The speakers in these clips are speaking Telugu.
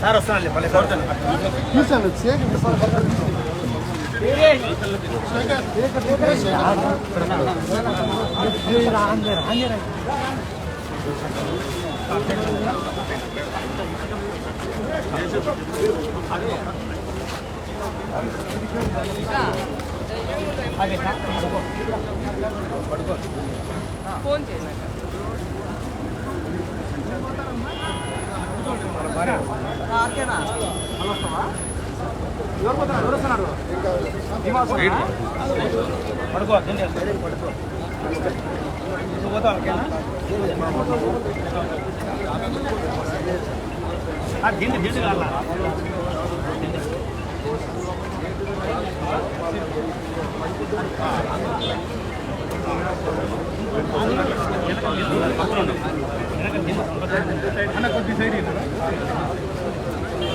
సార్ వస్తున్నాను పల్లె కోరుతాను చూశాను సేకరణ ఫోన్ చేశాక పడుకో పడుకో. దిండి దిండి కావాలా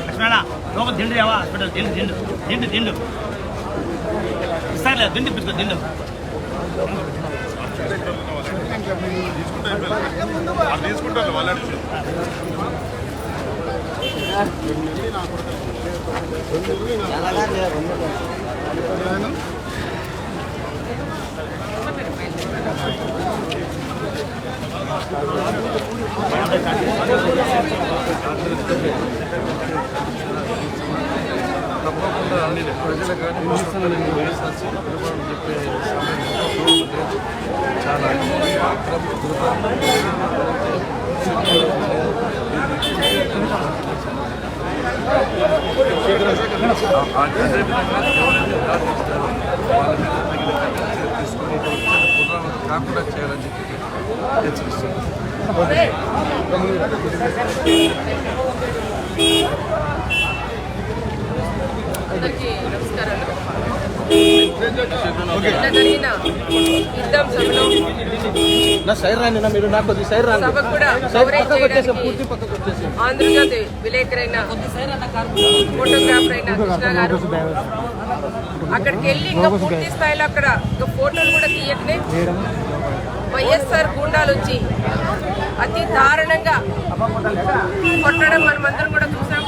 లక్ష్మణ లోపల దిండు రావా హాస్పిటల్ దిండు దిండు. దిండు దిండు ఇస్తారులే దిండు పిచ్చుకో దిండు తీసుకుంటారు వాళ్ళు అడిగి తప్పకుండా అన్ని ప్రజలు కానీ మున్సిపల్ వైఎస్ఆర్సీపీ కుటుంబాలు చెప్పే సమయం లేదు. చాలా అదేవిధంగా ఎవరైతే దాడి చేస్తారో వాళ్ళ మీద తగిన చర్యలు తీసుకుని పునరావృతం కాకుండా చేయాలని చెప్పి నా సైడ్ రాండి నా మీరు నాకు కొద్ది సైడ్ రాండి. సభకు కూడా సైడ్ కవరేజ్ పక్కకు వచ్చేసాం చేయడానికి పూర్తి పక్కకు వచ్చేసాం. ఆంధ్రజ్యోతి విలేకరైన ఫోటోగ్రాఫర్ అయిన కృష్ణ గారు. అక్కడికి వెళ్ళి ఇంకా పూర్తి స్థాయిలో అక్కడ ఇంకా ఫోటోలు కూడా తీయకనే వైఎస్ఆర్ గుండాలు వచ్చి అతి దారుణంగా కొట్టడం మనమందరం కూడా చూసాం.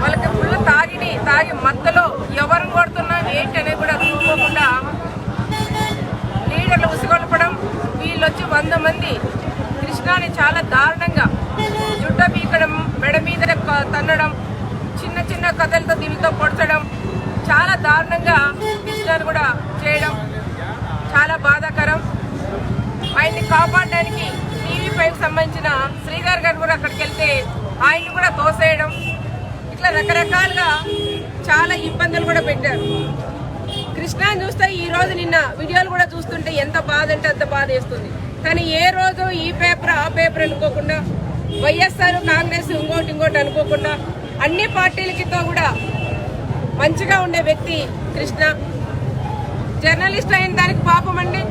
వాళ్ళకి ఫుల్ తాగిని తాగి మత్తలో ఎవరిని కొడుతున్నాం ఏంటి అనేది కూడా చూసుకోకుండా లీడర్లు ఉసిగొల్పడం వీళ్ళు వచ్చి వంద మంది కృష్ణాని చాలా దారుణంగా జుట్ట పీకడం మెడ మీద తన్నడం చిన్న చిన్న కథలతో దీనితో పొడచడం చాలా దారుణంగా కృష్ణాని కూడా చేయడం చాలా బాధాకరం. ఆయన్ని కాపాడడానికి టీవీ ఫైవ్ సంబంధించిన శ్రీధర్ గారు కూడా అక్కడికి వెళ్తే ఆయన్ని కూడా తోసేయడం. ఇట్లా రకరకాలుగా చాలా ఇబ్బందులు కూడా పెట్టారు. కృష్ణా చూస్తే ఈ రోజు నిన్న వీడియోలు కూడా చూస్తుంటే ఎంత బాధ అంటే అంత బాధ వేస్తుంది. కానీ ఏ రోజు ఈ పేపర్ ఆ పేపర్ అనుకోకుండా వైఎస్ఆర్ కాంగ్రెస్ ఇంకోటి ఇంకోటి అనుకోకుండా అన్ని పార్టీలకితో కూడా మంచిగా ఉండే వ్యక్తి కృష్ణ. జర్నలిస్ట్ అయిన దానికి పాపం అండి.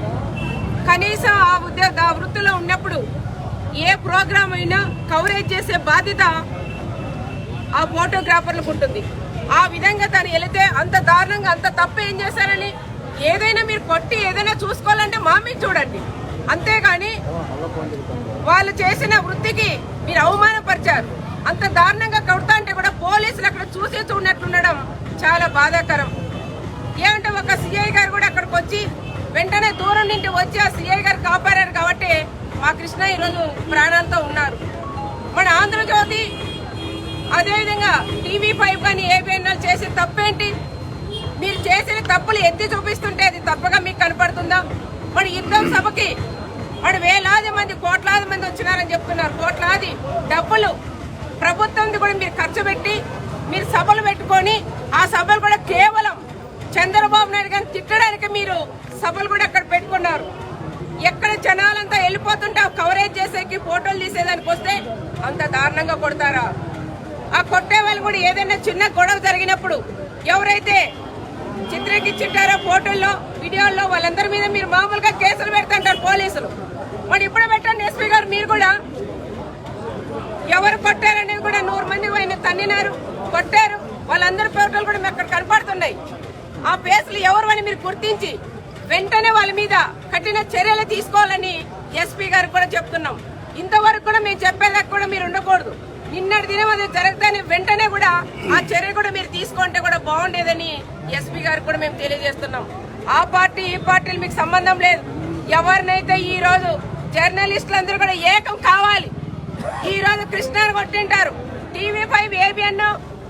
కనీసం ఆ ఉద్యోగ ఆ వృత్తిలో ఉన్నప్పుడు ఏ ప్రోగ్రామ్ అయినా కవరేజ్ చేసే బాధ్యత ఆ ఫోటోగ్రాఫర్లకు ఉంటుంది. ఆ విధంగా తను వెళితే అంత దారుణంగా అంత తప్పు ఏం చేశారని ఏదైనా మీరు కొట్టి ఏదైనా చూసుకోవాలంటే మా మీద చూడండి. అంతేగాని వాళ్ళు చేసిన వృత్తికి మీరు అవమానపరిచారు. అంత దారుణంగా కొడతా అంటే కూడా పోలీసులు అక్కడ చూసి చూడనట్లుండడం చాలా బాధాకరం. ఏమంటే ఒక సిఐ గారు కూడా అక్కడికి వచ్చి వెంటనే దూరం నుండి వచ్చి ఆ సిఐ గారు కాపాడారు కాబట్టి మా కృష్ణ ఈరోజు ప్రాణాలతో ఉన్నారు. మన ఆంధ్రజ్యోతి అదేవిధంగా టీవీ ఫైవ్ కానీ ఏబిఎన్ఎల్ చేసే తప్పేంటి? మీరు చేసిన తప్పులు ఎత్తి చూపిస్తుంటే అది తప్పగా మీకు కనపడుతుందా? మన యుద్ధం సభకి మన వేలాది మంది కోట్లాది మంది వచ్చినారని చెప్తున్నారు. కోట్లాది డబ్బులు ప్రభుత్వం కూడా మీరు ఖర్చు పెట్టి మీరు సభలు పెట్టుకొని ఆ సభలు కూడా కేవలం చంద్రబాబు నాయుడు గారిని తిట్టడానికి మీరు సభలు కూడా అక్కడ పెట్టుకున్నారు. ఎక్కడ జనాలంతా వెళ్ళిపోతుంటే ఆ కవరేజ్ చేసేకి ఫోటోలు తీసేదానికి వస్తే అంత దారుణంగా కొడతారా? ఆ కొట్టే వాళ్ళు కూడా ఏదైనా చిన్న గొడవ జరిగినప్పుడు ఎవరైతే చిత్రీకరించారో ఫోటోల్లో వీడియోల్లో వాళ్ళందరి మీద మీరు మామూలుగా కేసులు పెడుతుంటారు పోలీసులు. మరి ఇప్పుడు పెట్టండి ఎస్పీ గారు మీరు కూడా ఎవరు కొట్టారనేది కూడా నూరు మంది ఆయన తన్నినారు. కొట్టారు. వాళ్ళందరి పేర్లు కూడా మేము అక్కడ కనపడుతున్నాయి. ఆ పేసులు ఎవరు అని మీరు గుర్తించి వెంటనే వాళ్ళ మీద కఠిన చర్యలు తీసుకోవాలని ఎస్పీ గారికి కూడా చెప్తున్నాం. ఇంతవరకు కూడా మేము చెప్పేదాకా కూడా మీరు ఉండకూడదు. నిన్నటి దినం అది జరగదని వెంటనే కూడా ఆ చర్య కూడా మీరు తీసుకుంటే కూడా బాగుండేదని ఎస్పీ గారు కూడా మేము తెలియజేస్తున్నాం. ఆ పార్టీ ఈ పార్టీలు మీకు సంబంధం లేదు. ఎవరినైతే ఈ రోజు జర్నలిస్టులందరూ కూడా ఏకం కావాలి. ఈ రోజు కృష్ణాని కొట్టింటారు. టీవీ ఫైవ్ ఏబిఎన్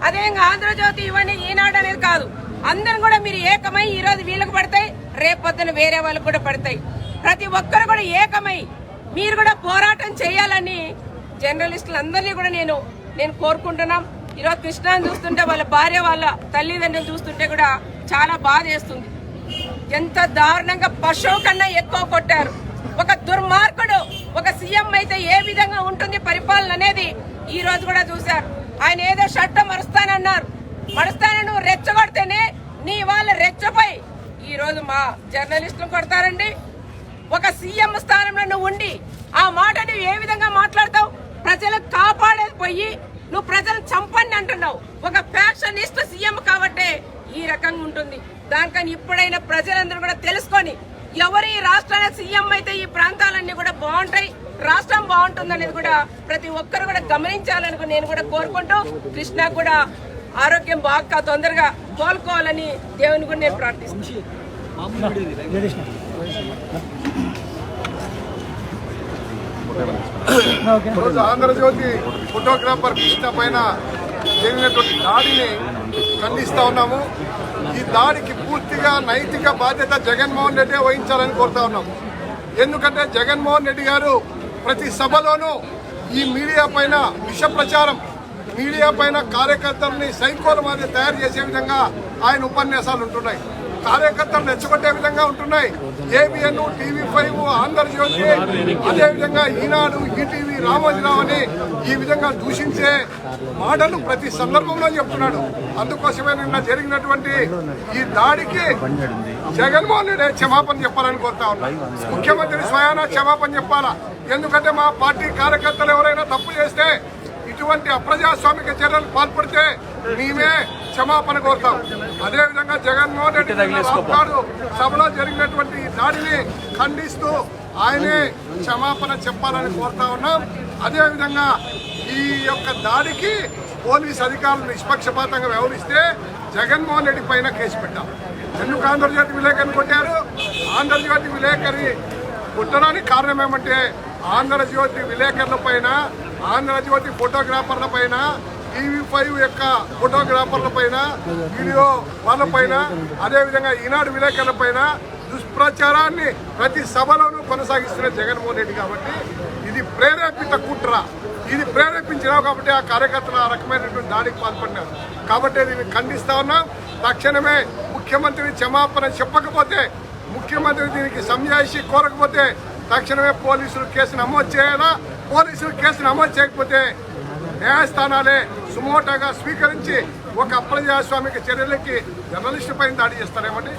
అదేవిధంగా ఆంధ్రజ్యోతి ఇవన్నీ ఈనాడు అనేది కాదు. అందరం కూడా మీరు ఏకమై ఈ రోజు వీళ్ళకి పడతాయి రేపొద్దున వేరే వాళ్ళకి కూడా పడతాయి. ప్రతి ఒక్కరు కూడా ఏకమై మీరు కూడా పోరాటం చేయాలని జర్నలిస్టులు అందరినీ కూడా నేను నేను కోరుకుంటున్నాం. ఈరోజు కృష్ణాని చూస్తుంటే వాళ్ళ భార్య వాళ్ళ తల్లిదండ్రులు చూస్తుంటే కూడా చాలా బాధ వేస్తుంది. ఎంత దారుణంగా పశువు కన్నా ఎక్కువ కొట్టారు. ఒక దుర్మార్గుడు ఒక సీఎం అయితే ఏ విధంగా ఉంటుంది పరిపాలన అనేది ఈ రోజు కూడా చూశారు. ఆయన ఏదో షర్ట్ మరుస్తానన్నారు. మరుస్తానని నువ్వు రెచ్చగొడితేనే నీ వాళ్ళ రెచ్చపై ఈరోజు మా జర్నలిస్టులు కొడతారండి. ఒక సీఎం స్థానంలో నువ్వు ఉండి ఆ మాట నువ్వు ఏ విధంగా మాట్లాడతావు? ప్రజలకు కాపాడేది పోయి నువ్వు ప్రజలు చంపండి అంటున్నావు. ఒక ఫ్యాక్షనిస్ట్ సీఎం కాబట్టే ఈ రకంగా ఉంటుంది. దానికని ఇప్పుడైనా ప్రజలందరూ కూడా తెలుసుకొని ఎవరు ఈ రాష్ట్రానికి సీఎం అయితే ఈ ప్రాంతాలన్నీ కూడా బాగుంటాయి? రాష్ట్రం బాగుంటుందనేది కూడా ప్రతి ఒక్కరు కూడా గమనించాలని నేను కూడా కోరుకుంటూ కృష్ణ కూడా ఆరోగ్యం బాగా తొందరగా కోలుకోవాలని దేవుని కూడా నేను ప్రార్థిస్తున్నాను ఆంధ్రజ్యోతి ఫోటోగ్రాఫర్ కృష్ణ పైన జరిగినటువంటి దాడిని ఖండిస్తా ఉన్నాము. ఈ దాడికి పూర్తిగా నైతిక బాధ్యత జగన్మోహన్ రెడ్డి వహించాలని కోరుతా ఉన్నాము. ఎందుకంటే జగన్మోహన్ రెడ్డి గారు ప్రతి సభలోనూ ఈ మీడియా పైన విష ప్రచారం మీడియా పైన కార్యకర్తల్ని సైకోల మాదిరి తయారు చేసే విధంగా ఆయన ఉపన్యాసాలు ఉంటున్నాయి. కార్యకర్తలు రెచ్చగొట్టే విధంగా ఉంటున్నాయి. ఏబిఎన్ టీవీ ఫైవ్ ఆంధ్రజ్యోతి అదేవిధంగా ఈనాడు ఈటీవీ రామోజీరావు అని ఈ విధంగా దూషించే మాటలు ప్రతి సందర్భంలో చెప్తున్నాడు. అందుకోసమే నిన్న జరిగినటువంటి ఈ దాడికి జగన్మోహన్ రెడ్డి క్షమాపణ చెప్పాలని కోరుతా ఉన్నా. ముఖ్యమంత్రి స్వయానా క్షమాపణ చెప్పాలా? ఎందుకంటే మా పార్టీ కార్యకర్తలు ఎవరైనా తప్పు చేస్తే ఇటువంటి అప్రజాస్వామిక చర్యలకు పాల్పడితే మేమే క్షమాపణ కోరుతాం. అదేవిధంగా జగన్మోహన్ రెడ్డి నాడు సభలో జరిగినటువంటి దాడిని ఖండిస్తూ ఆయనే క్షమాపణ చెప్పాలని కోరుతా ఉన్నాం. అదేవిధంగా ఈ యొక్క దాడికి పోలీస్ అధికారులు నిష్పక్షపాతంగా వ్యవహరిస్తే జగన్మోహన్ రెడ్డి పైన కేసు పెట్టాం. ఎందుకు ఆంధ్రజ్యోతి విలేకరిని కొట్టారు? ఆంధ్రజ్యోతి విలేకరి పుట్టడానికి కారణం ఏమంటే ఆంధ్రజ్యోతి విలేకరుల పైన ఆంధ్రజ్యోతి ఫోటోగ్రాఫర్ల పైన టీవీ ఫైవ్ యొక్క ఫోటోగ్రాఫర్ల పైన వీడియో వాళ్ళ పైన అదేవిధంగా ఈనాడు విలేకరుల పైన దుష్ప్రచారాన్ని ప్రతి సభలోనూ కొనసాగిస్తున్న జగన్మోహన్ రెడ్డి కాబట్టి ఇది ప్రేరేపిత కుట్ర. ఇది ప్రేరేపించినావు కాబట్టి ఆ కార్యకర్తలు ఆ రకమైనటువంటి దాడికి పాల్పడినారు కాబట్టి దీన్ని ఖండిస్తా ఉన్నాం. తక్షణమే ముఖ్యమంత్రి క్షమాపణ చెప్పకపోతే ముఖ్యమంత్రి దీనికి సంజాయిషి కోరకపోతే తక్షణమే పోలీసులు కేసు నమోదు చేయాలా? పోలీసులు కేసు నమోదు చేయకపోతే న్యాయస్థానాలే సుమోటాగా స్వీకరించి ఒక అప్పలజాస్వామికి చర్యలకి జర్నలిస్టు పైన దాడి చేస్తారేమండి?